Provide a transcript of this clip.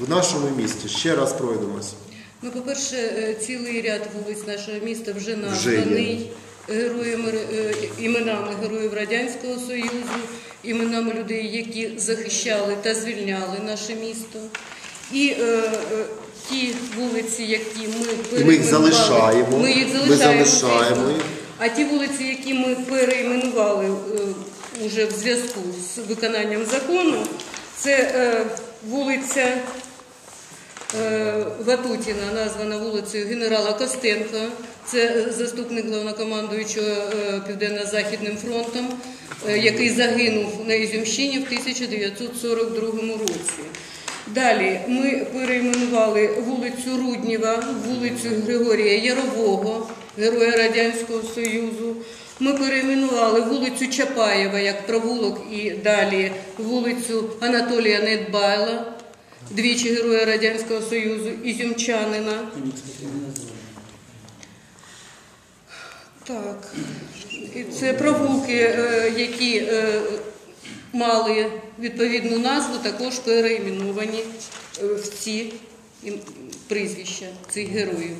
в нашому місті? Ще раз пройдемось. Ну, по-перше, е, цілий ряд вулиць нашого міста вже названий героями е, іменами героїв Радянського Союзу, іменами людей, які захищали та звільняли наше місто. І е, ті вулиці, які ми ми їх залишаємо. Ми їх Ми залишаємо. їх. А ті вулиці, які ми перейменували е, уже в зв'язку з виконанням закону, це е, вулиця Ватутіна, названа вулицею генерала Костенка. Це е, заступник головнокомандуючого е, Південно-Західним фронтом, е, який загинув на Ізюмщині в 1942 році. Далі ми перейменували вулицю Рудніва, вулицю Григорія Ярового, героя Радянського Союзу. Ми перейменували вулицю Чапаєва як провулок і далі вулицю Анатолія Недбайла, двічі героя Радянського Союзу, ізюмчанина. Так, це провулки, е, які е, мали відповідну назву, також переіменовані е, в ці прізвища цих героїв.